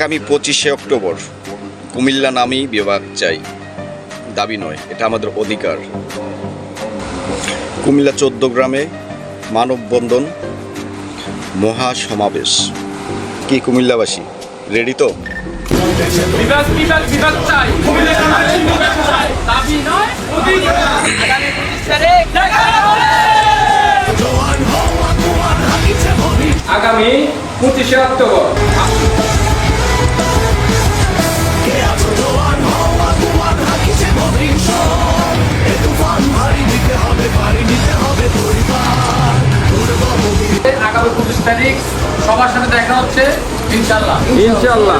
আগামী পঁচিশে অক্টোবর, কুমিল্লা নামেই বিভাগ চাই। দাবি নয়, এটা আমাদের অধিকার। কুমিল্লা চোদ্দ গ্রামে মানববন্ধন মহা সমাবেশ কি কুমিল্লাবাসী, রেডি তো? আগামী পঁচিশে অক্টোবর। তারিখ সবার সাথে দেখা হচ্ছে ইনশাল্লাহ ইনশাল্লাহ